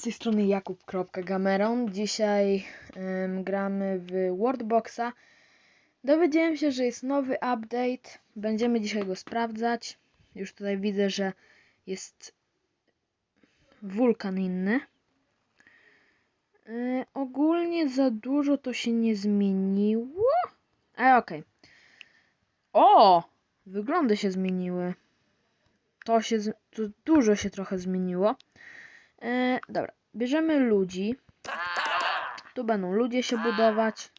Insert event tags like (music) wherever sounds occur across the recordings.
z tej strony Jakub.gameron. Dzisiaj em, gramy w Wordboxa. Dowiedziałem się, że jest nowy update. Będziemy dzisiaj go sprawdzać. Już tutaj widzę, że jest wulkan inny. E, ogólnie za dużo to się nie zmieniło. Ale okej. O! Wyglądy się zmieniły. To się, to dużo się trochę zmieniło. E, dobra, bierzemy ludzi. Tu będą ludzie się budować.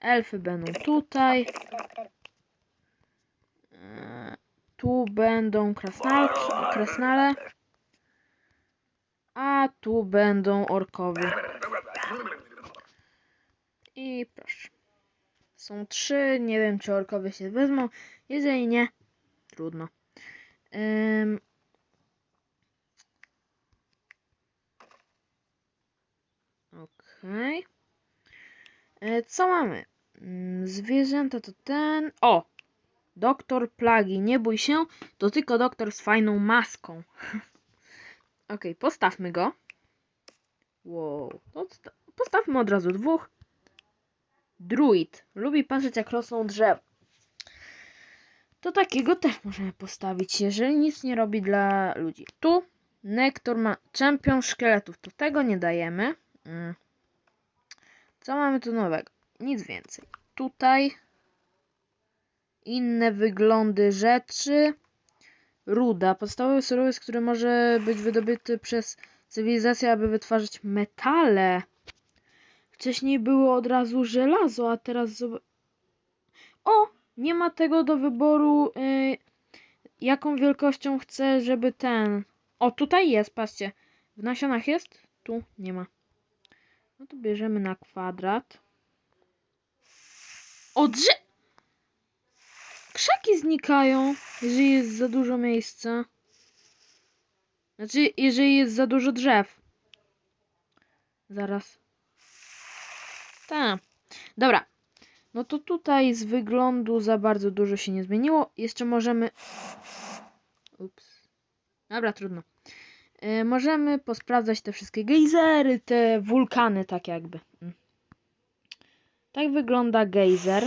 Elfy będą tutaj. E, tu będą krasnalki, krasnale. A tu będą orkowie. I proszę. Są trzy. Nie wiem, czy orkowie się wezmą. Jeżeli nie, trudno. Ym, Okej. E, Co mamy? Mm, Zwierzęta to ten. O! Doktor plagi. Nie bój się, to tylko doktor z fajną maską. (laughs) Okej, postawmy go. Wow. Postawmy od razu dwóch. Druid. Lubi patrzeć, jak rosną drzewa. To takiego też możemy postawić, jeżeli nic nie robi dla ludzi. Tu Nektor ma czempion szkieletów. To tego nie dajemy. Mm. Co mamy tu nowego? Nic więcej. Tutaj inne wyglądy rzeczy. Ruda. Podstawowy surowiec, który może być wydobyty przez cywilizację, aby wytwarzać metale. Wcześniej było od razu żelazo, a teraz O! Nie ma tego do wyboru, y, jaką wielkością chcę, żeby ten... O, tutaj jest, patrzcie. W nasionach jest? Tu nie ma. No to bierzemy na kwadrat. O, drze... Krzaki znikają, jeżeli jest za dużo miejsca. Znaczy, jeżeli jest za dużo drzew. Zaraz. Tak. Dobra. No to tutaj z wyglądu za bardzo dużo się nie zmieniło. Jeszcze możemy... Ups. Dobra, trudno. E, możemy posprawdzać te wszystkie gejzery, te wulkany, tak jakby. Mm. Tak wygląda gejzer.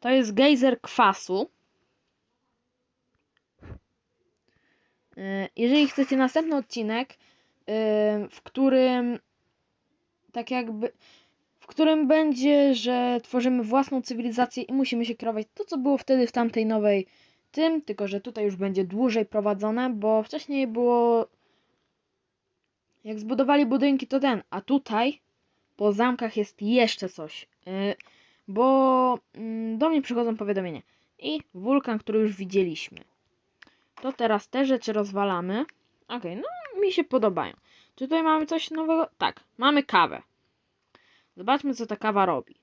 To jest gejzer kwasu. E, Jeżeli chcecie następny odcinek, e, w którym tak jakby w którym będzie, że tworzymy własną cywilizację i musimy się kierować to, co było wtedy w tamtej nowej tym, tylko że tutaj już będzie dłużej prowadzone, bo wcześniej było jak zbudowali budynki to ten, a tutaj po zamkach jest jeszcze coś, yy, bo mm, do mnie przychodzą powiadomienia i wulkan, który już widzieliśmy. To teraz te rzeczy rozwalamy. Okej, no mi się podobają. Czy tutaj mamy coś nowego? Tak, mamy kawę. Zobaczmy, co ta kawa robi.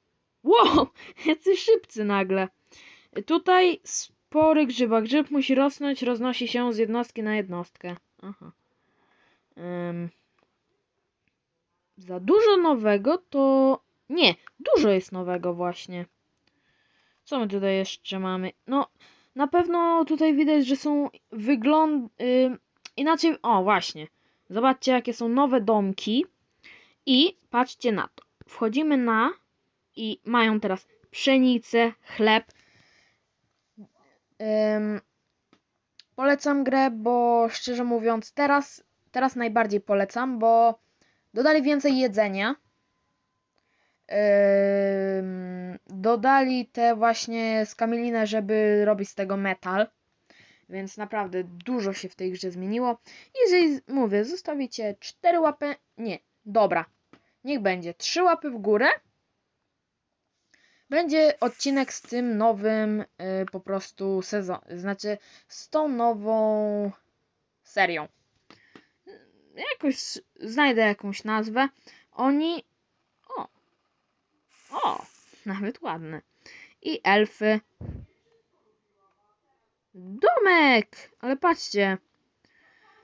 Wow, (laughs) jacy szybcy nagle. Tutaj spory grzyba. Grzyb musi rosnąć, roznosi się z jednostki na jednostkę. Aha. Ym. Za dużo nowego to... Nie, dużo jest nowego właśnie. Co my tutaj jeszcze mamy? No, na pewno tutaj widać, że są wygląd... Ym, inaczej... O, właśnie. Zobaczcie, jakie są nowe domki. I patrzcie na to. Wchodzimy na i mają teraz pszenicę, chleb. Polecam grę, bo szczerze mówiąc, teraz, teraz najbardziej polecam, bo dodali więcej jedzenia. Dodali te właśnie skamielinę, żeby robić z tego metal. Więc naprawdę dużo się w tej grze zmieniło. Jeżeli, mówię, zostawicie 4 łapy... Nie, dobra. Niech będzie 3 łapy w górę. Będzie odcinek z tym nowym y, po prostu sezon, znaczy z tą nową serią. Jakoś znajdę jakąś nazwę. Oni o o, nawet ładne. I elfy. Domek! Ale patrzcie.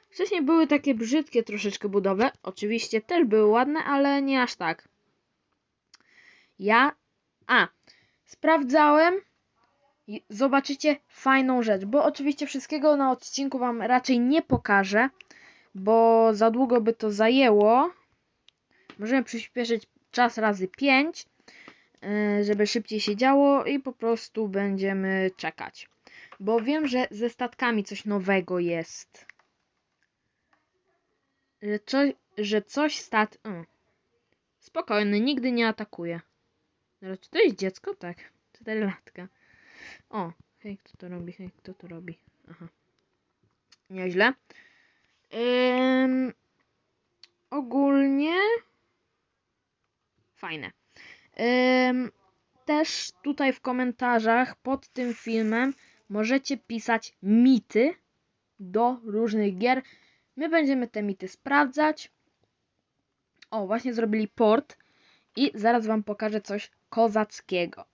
Wcześniej były takie brzydkie troszeczkę budowy. Oczywiście też były ładne, ale nie aż tak. Ja. A, sprawdzałem. Zobaczycie fajną rzecz, bo oczywiście wszystkiego na odcinku Wam raczej nie pokażę, bo za długo by to zajęło. Możemy przyspieszyć czas razy 5, żeby szybciej się działo i po prostu będziemy czekać. Bo wiem, że ze statkami coś nowego jest. Że, że coś stat... Spokojny, nigdy nie atakuje. Zaraz, czy to jest dziecko? Tak. Czterolatka. O, hej, kto to robi? Hej, kto to robi? Aha. Nieźle. Ym, ogólnie fajne. Ym, też tutaj w komentarzach pod tym filmem możecie pisać mity do różnych gier. My będziemy te mity sprawdzać. O, właśnie zrobili port i zaraz wam pokażę coś kozackiego.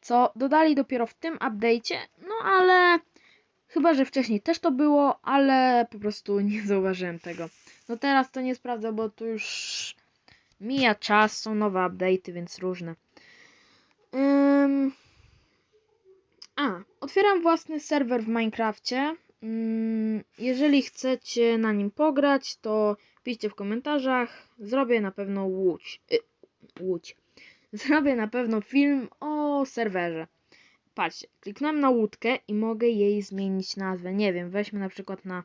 Co dodali dopiero w tym update'cie, no ale chyba, że wcześniej też to było, ale po prostu (laughs) nie zauważyłem tego. No teraz to nie sprawdzę, bo tu już mija czas, są nowe update'y, więc różne. Ym... A, otwieram własny serwer w Minecrafcie. Jeżeli chcecie na nim pograć, to piszcie w komentarzach. Zrobię na pewno łódź. Y, łódź. Zrobię na pewno film o serwerze. Patrzcie, kliknąłem na łódkę i mogę jej zmienić nazwę. Nie wiem, weźmy na przykład na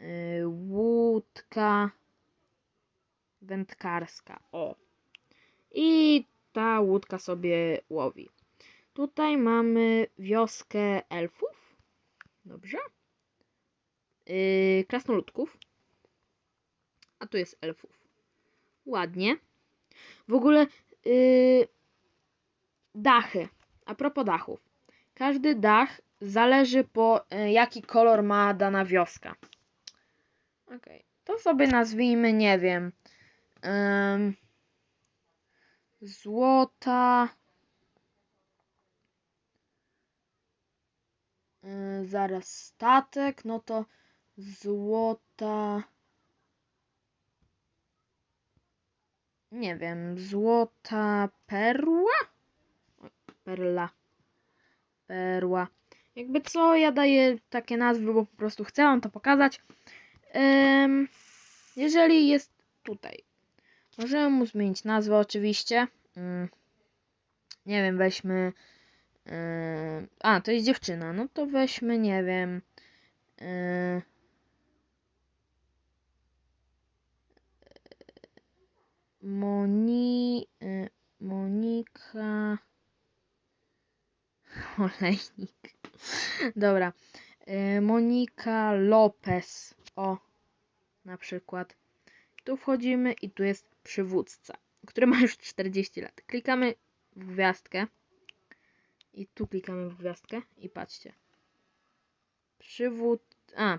y, łódka wędkarska. O. I ta łódka sobie łowi. Tutaj mamy wioskę elfów. Dobrze. Yy, krasnoludków. A tu jest elfów. Ładnie. W ogóle yy, dachy. A propos dachów. Każdy dach zależy po yy, jaki kolor ma dana wioska. Ok. To sobie nazwijmy, nie wiem. Ym, złota. Yy, zaraz statek, no to złota. Nie wiem, złota perła? Perla. Perła. Jakby co, ja daję takie nazwy, bo po prostu chcę wam to pokazać. Ym, jeżeli jest tutaj, możemy mu zmienić nazwę oczywiście. Ym, nie wiem, weźmy. Yy, a, to jest dziewczyna. No to weźmy, nie wiem. Yy, Moni, y, Monika. (laughs) Olejnik. Dobra. Y, Monika Lopez. O, na przykład. Tu wchodzimy i tu jest przywódca, który ma już 40 lat. Klikamy w gwiazdkę. I tu klikamy w gwiazdkę i patrzcie. Przywód... A,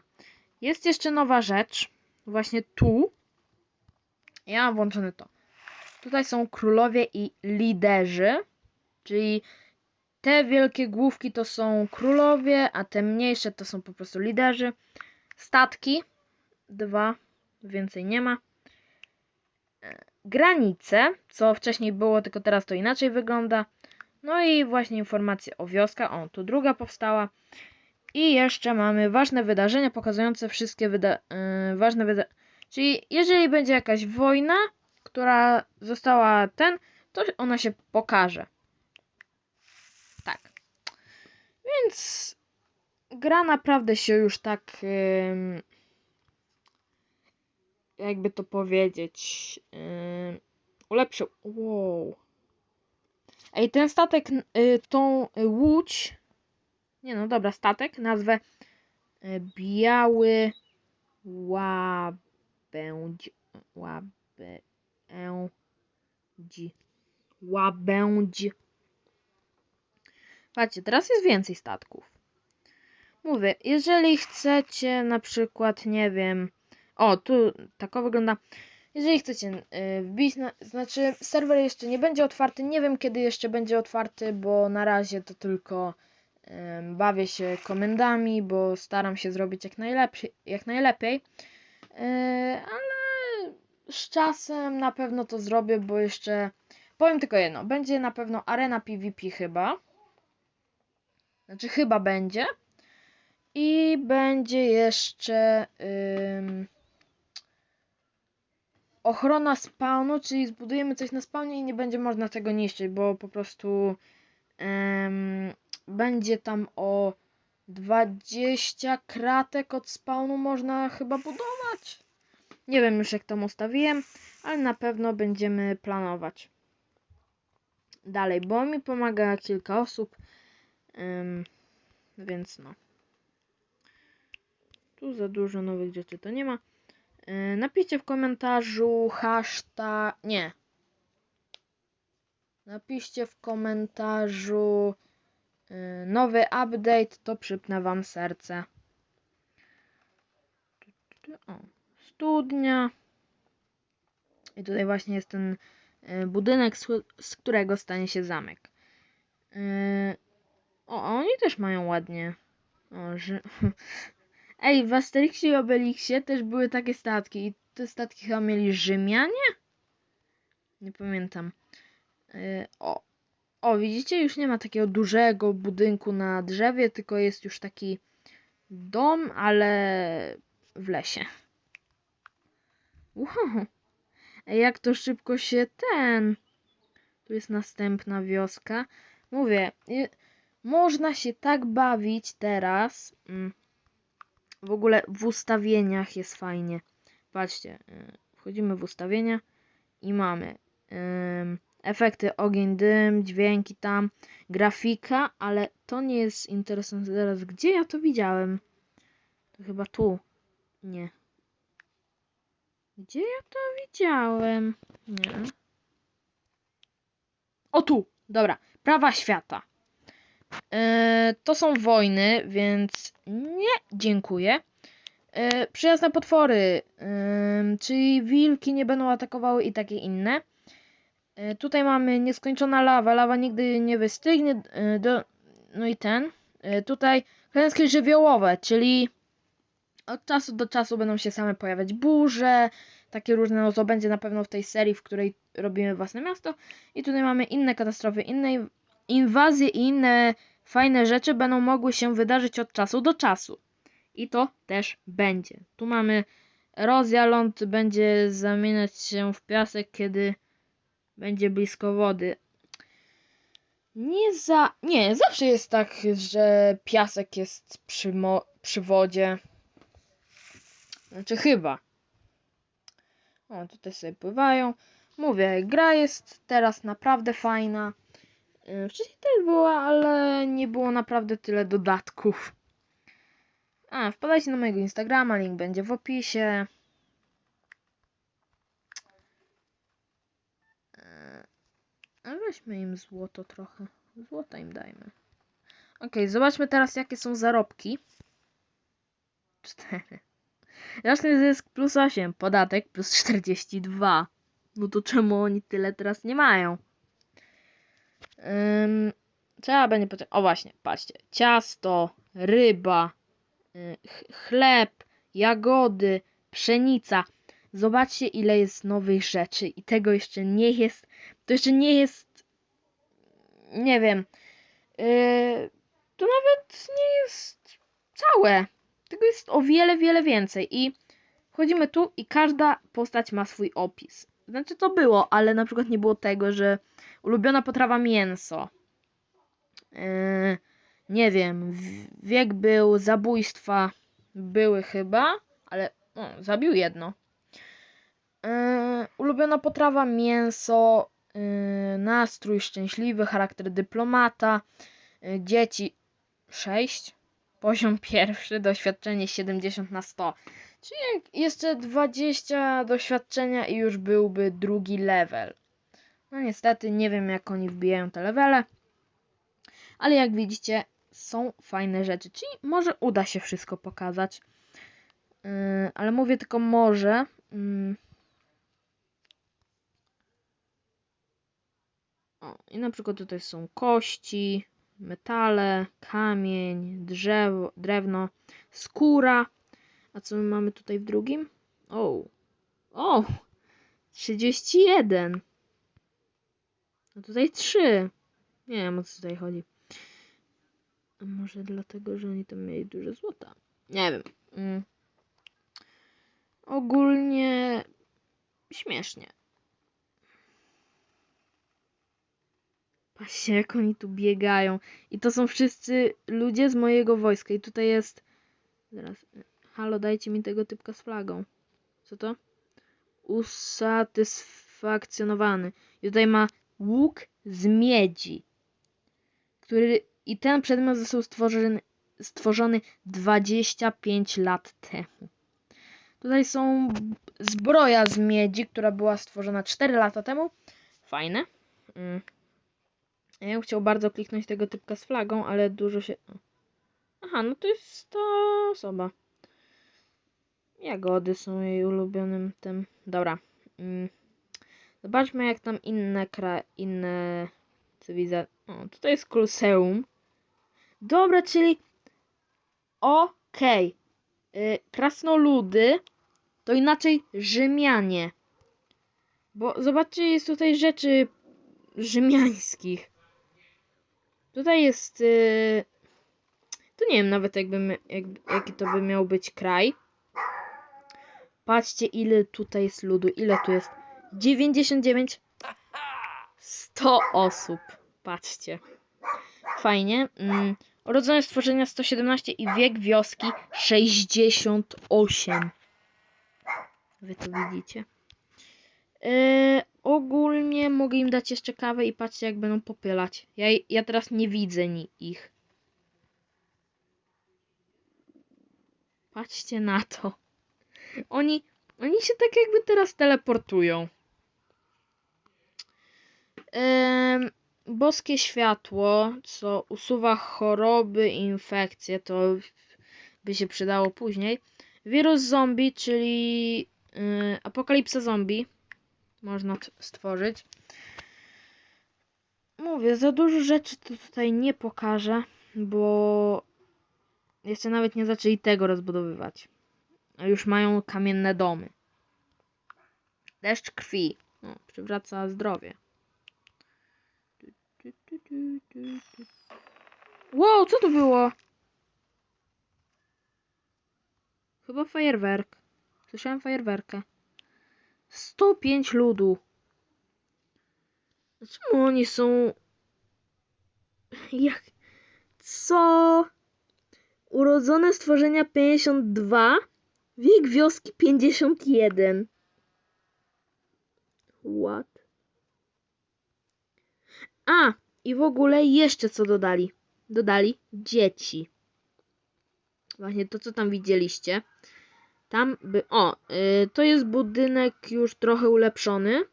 jest jeszcze nowa rzecz. Właśnie tu. Ja mam włączone to. Tutaj są królowie i liderzy, czyli te wielkie główki to są królowie, a te mniejsze to są po prostu liderzy. Statki, dwa, więcej nie ma. E, Granice, co wcześniej było, tylko teraz to inaczej wygląda. No i właśnie informacje o wioskach. O, tu druga powstała. I jeszcze mamy ważne wydarzenia pokazujące wszystkie wyda yy, ważne wydarzenia. Czyli jeżeli będzie jakaś wojna, która została ten, to ona się pokaże. Tak. Więc gra naprawdę się już tak jakby to powiedzieć ulepszył. Wow. Ej, ten statek, yy, tą łódź nie no, dobra, statek, nazwę y, Biały Łabędź. Łabędź. Łabędź. Patrzcie, teraz jest więcej statków. Mówię, jeżeli chcecie na przykład, nie wiem, o, tu tako wygląda. Jeżeli chcecie yy, wbić, na, znaczy serwer jeszcze nie będzie otwarty, nie wiem kiedy jeszcze będzie otwarty, bo na razie to tylko bawię się komendami, bo staram się zrobić jak, najlepszy, jak najlepiej. E, ale z czasem na pewno to zrobię, bo jeszcze powiem tylko jedno. Będzie na pewno arena PvP chyba. Znaczy chyba będzie. I będzie jeszcze ym, ochrona spawnu, czyli zbudujemy coś na spawnie i nie będzie można tego niszczyć, bo po prostu em, będzie tam o 20 kratek od spawnu można chyba budować. Nie wiem już jak tam ustawiłem, ale na pewno będziemy planować. Dalej, bo mi pomaga kilka osób, więc no. Tu za dużo nowych rzeczy to nie ma. E, Napiszcie w komentarzu hashtag. Nie. Napiszcie w komentarzu e, nowy update, to przypnę wam serce. O, studnia. I tutaj właśnie jest ten e, budynek, z, którego stanie się zamek. E, O, a oni też mają ładnie. O, że... (laughs) Ej, w Asterixie i Obelixie też były takie statki. I te statki chyba mieli Rzymianie? Nie pamiętam. Yy, o. o, widzicie? Już nie ma takiego dużego budynku na drzewie, tylko jest już taki dom, ale w lesie. Wow. Jak to szybko się ten... Tu jest następna wioska. Mówię, można się tak bawić teraz. Mm w ogóle w ustawieniach jest fajnie. Patrzcie, y, wchodzimy w ustawienia i mamy efekty ogień, dym, dźwięki tam, grafika, ale to nie jest interesujące teraz. Gdzie ja to widziałem? To chyba tu. Nie. Gdzie ja to widziałem? Nie. O tu! Dobra. Prawa świata. E, to są wojny, więc nie dziękuję. E, przyjazne potwory, e, czyli wilki nie będą atakowały i takie inne. Tutaj mamy nieskończona lawa, lawa nigdy nie wystygnie. Do, no i ten. Tutaj klęski żywiołowe, czyli od czasu do czasu będą się same pojawiać burze, takie różne, no to będzie na pewno w tej serii, w której robimy własne miasto. I tutaj mamy inne katastrofy, inne inwazje i inne fajne rzeczy będą mogły się wydarzyć od czasu do czasu. I to też będzie. Tu mamy erozja, ląd będzie zamieniać się w piasek, kiedy będzie blisko wody. Nie za... Nie, zawsze jest tak, że piasek jest przy, mo... przy wodzie. Znaczy chyba. O, tutaj sobie pływają. Mówię, gra jest teraz naprawdę fajna. Yy, Wcześniej też była, ale nie było naprawdę tyle dodatków. A, wpadajcie na mojego Instagrama, link będzie w opisie. Yy, A weźmy im złoto trochę. Złota im dajmy. Ok, zobaczmy teraz jakie są zarobki. (laughs) 4. Roczny zysk plus 8, podatek plus 42. No to czemu oni tyle teraz nie mają? Ym, trzeba będzie potem. O właśnie, patrzcie. Ciasto, ryba, y, ch- chleb, jagody, pszenica. Zobaczcie, ile jest nowych rzeczy i tego jeszcze nie jest. To jeszcze nie jest. Nie wiem. Yy, to nawet nie jest całe. Tego jest o wiele, wiele więcej. I wchodzimy tu i każda postać ma swój opis. Znaczy to było, ale na przykład nie było tego, że ulubiona potrawa mięso. Yy, nie wiem, wiek był, zabójstwa były chyba, ale zabił jedno. Yy, ulubiona potrawa mięso, yy, nastrój szczęśliwy, charakter dyplomata, yy, dzieci 6, poziom pierwszy, doświadczenie 70 na 100. Czyli jeszcze 20 doświadczenia i już byłby drugi level. No niestety nie wiem jak oni wbijają te levele. Ale jak widzicie są fajne rzeczy. Czyli może uda się wszystko pokazać. Yy, ale mówię tylko może. Yy. O, I na przykład tutaj są kości, metale, kamień, drzewo, drewno, skóra. A co my mamy tutaj w drugim? O, o, 31. A tutaj 3. Nie wiem o co tutaj chodzi. A może dlatego, że oni tam mieli dużo złota? Nie wiem. Mm. Ogólnie śmiesznie. Patrzcie, jak oni tu biegają. I to są wszyscy ludzie z mojego wojska. I tutaj jest... Zaraz. Halo, dajcie mi tego typka z flagą. Co to? Usatysfakcjonowany. I tutaj ma łuk z miedzi. Który... I ten przedmiot został stworzony, stworzony 25 lat temu. Tutaj są zbroja z miedzi, która była stworzona 4 lata temu. Fajne. Ja chciał bardzo kliknąć tego typka z flagą, ale dużo się... Aha, no to jest ta osoba. Jagody są jej ulubionym tym. Dobra. Mm. Zobaczmy jak tam inne kra... inne cywilizacje... O, tutaj jest Koloseum. Dobra, czyli... Okej. Y, Krasnoludy to inaczej Rzymianie. Bo zobaczcie, jest tutaj rzeczy rzymiańskich. Tutaj jest. Yy... To nie wiem nawet jakby, jaki to by miał być kraj. Patrzcie, ile tutaj jest ludu. Ile tu jest? 99. 100 osób. Patrzcie. Fajnie. Mm. Urodzone stworzenia 117 i wiek wioski 68. Wy to widzicie. Yy, ogólnie mogę im dać jeszcze kawę i patrzcie jak będą popylać. Ja, ja teraz nie widzę ni ich. Patrzcie na to. Oni, oni się tak jakby teraz teleportują. Em, boskie światło, co usuwa choroby i infekcje, to by się przydało później. Wirus zombie, czyli y, apokalipsa zombie można stworzyć. Mówię, za dużo rzeczy to tutaj nie pokażę, bo jeszcze nawet nie zaczęli tego rozbudowywać. Już mają kamienne domy. Deszcz krwi. No, przywraca zdrowie. Wow, co to było? Chyba fajerwerk. Słyszałem fajerwerkę. 105 ludu. Czemu oni są... Jak... Co? Urodzone stworzenia 52, wiek wioski 51. What? A, i w ogóle jeszcze co dodali? Dodali dzieci. Właśnie to, co tam widzieliście. Tam by. O, y, to jest budynek już trochę ulepszony.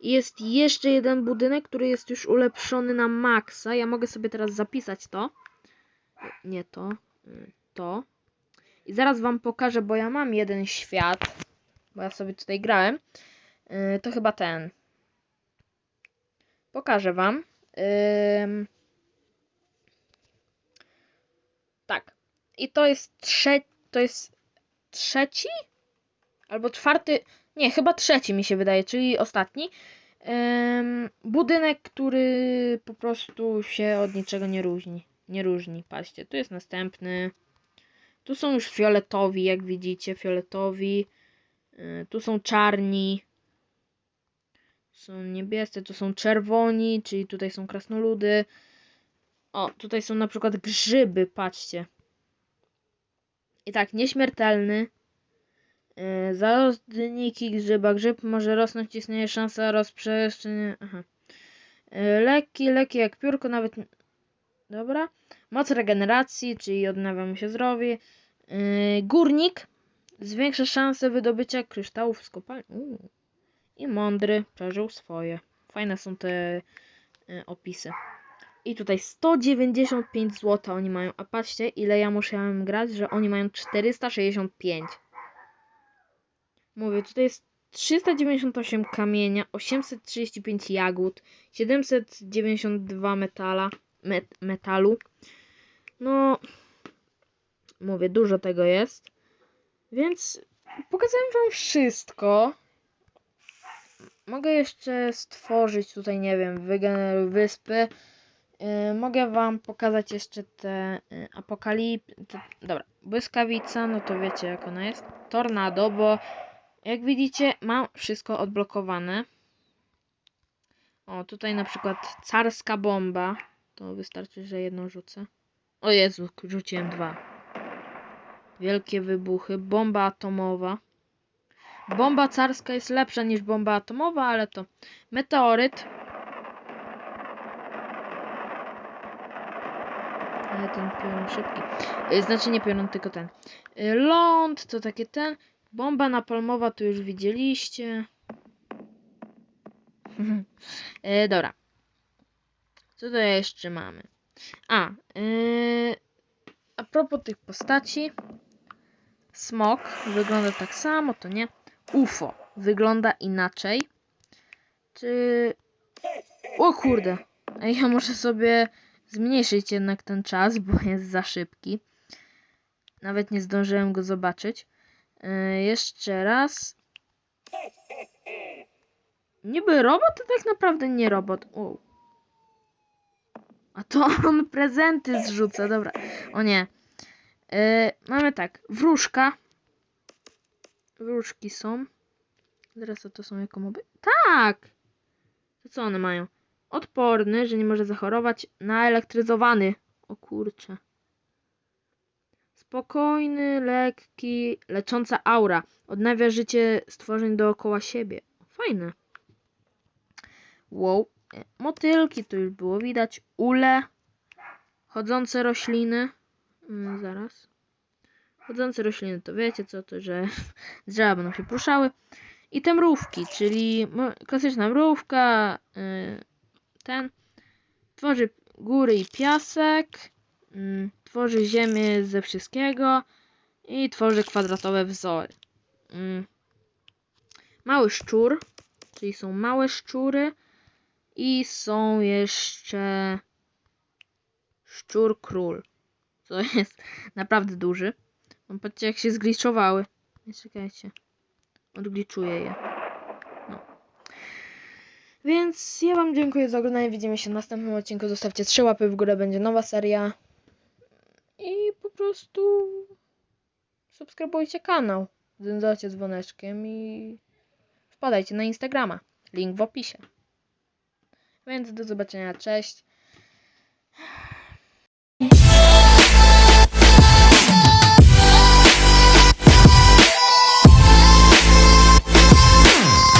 Jest jeszcze jeden budynek, który jest już ulepszony na maksa. Ja mogę sobie teraz zapisać to. Nie to. y, To. I zaraz wam pokażę, bo ja mam jeden świat. Bo ja sobie tutaj grałem. Y, To chyba ten. Pokażę wam. Ym. Tak. I to jest trze... To jest trzeci? Albo czwarty. Nie, chyba trzeci mi się wydaje, czyli ostatni. Ym, budynek, który po prostu się od niczego nie różni. Nie różni. Patrzcie, tu jest następny. Tu są już fioletowi, jak widzicie, fioletowi. Yy, tu są czarni. Są niebiescy, tu są czerwoni, czyli tutaj są krasnoludy. O, tutaj są na przykład grzyby, patrzcie. I tak, nieśmiertelny. Yy, Zarodniki grzyba. Grzyb może rosnąć, istnieje szansa rozprzestrzenienia. Aha. Yy, Leki, leki jak piórko, nawet. Dobra. Moc regeneracji, czyli odnawia mu się zdrowie. Yy, Górnik. Zwiększa szanse wydobycia kryształów z kopalni. Uuu. I mądry przeżył swoje. Fajne są te y, opisy. I tutaj 195 zł oni mają. A patrzcie, ile ja musiałem grać, że oni mają 465. Mówię, tutaj jest 398 kamienia, 835 jagód, 792 metala, met, metalu. No, mówię, dużo tego jest. Więc pokazałem wam wszystko. Mogę jeszcze stworzyć tutaj, nie wiem, wygeneruj wyspy. Yy, mogę wam pokazać jeszcze te yy, apokalip... Te, dobra, błyskawica, no to wiecie jak ona jest. Tornado, bo Jak widzicie, mam wszystko odblokowane. O, tutaj na przykład carska bomba. To wystarczy, że jedną rzucę. O Jezu, rzuciłem dwa. Wielkie wybuchy. Bomba atomowa. Bomba carska jest lepsza niż bomba atomowa, ale to meteoryt. Ale ten piorun szybki. Y, Znaczy nie piorun, tylko ten. Y, Ląd to takie ten. Bomba napalmowa to już widzieliście. e, (laughs) dobra. Co to jeszcze mamy? A, a propos tych postaci. Smok wygląda tak samo, to nie. UFO wygląda inaczej. Czy. O kurde! Ej, Ja muszę sobie zmniejszyć jednak ten czas, bo (laughs) jest za szybki. Nawet nie zdążyłem go zobaczyć. Yy, jeszcze raz. Niby robot, to tak naprawdę nie robot. O. A to (laughs) on prezenty zrzuca, dobra. O nie. Yy, mamy tak, wróżka. Wróżki są. Zaraz to są jako moby? Tak! To co one mają? Odporny, że nie może zachorować. Naelektryzowany. O kurcze. Spokojny, lekki, lecząca aura. Odnawia życie stworzeń dookoła siebie. Fajne. Wow. E, Motylki to już było widać. Ule. Chodzące rośliny. Mm, zaraz. Chodzące rośliny to wiecie co to, że (laughs) drzewa będą się poruszały. I te mrówki, czyli klasyczna mrówka. y, Ten. Tworzy góry i piasek. mm, Tworzy ziemię ze wszystkiego. I tworzy kwadratowe wzory. Mm. Mały szczur, czyli są małe szczury. I są jeszcze szczur król. Co (laughs) jest naprawdę duży. No patrzcie jak się zgliczowały. Nie czekajcie. Odgliczuję je. Więc ja wam dziękuję za oglądanie. Widzimy się w następnym odcinku. Zostawcie trzy łapy w górę. Będzie nowa seria. I po prostu subskrybujcie kanał. Dzwoncie dzwoneczkiem i wpadajcie na Instagrama. Link w opisie. Więc do zobaczenia. Cześć.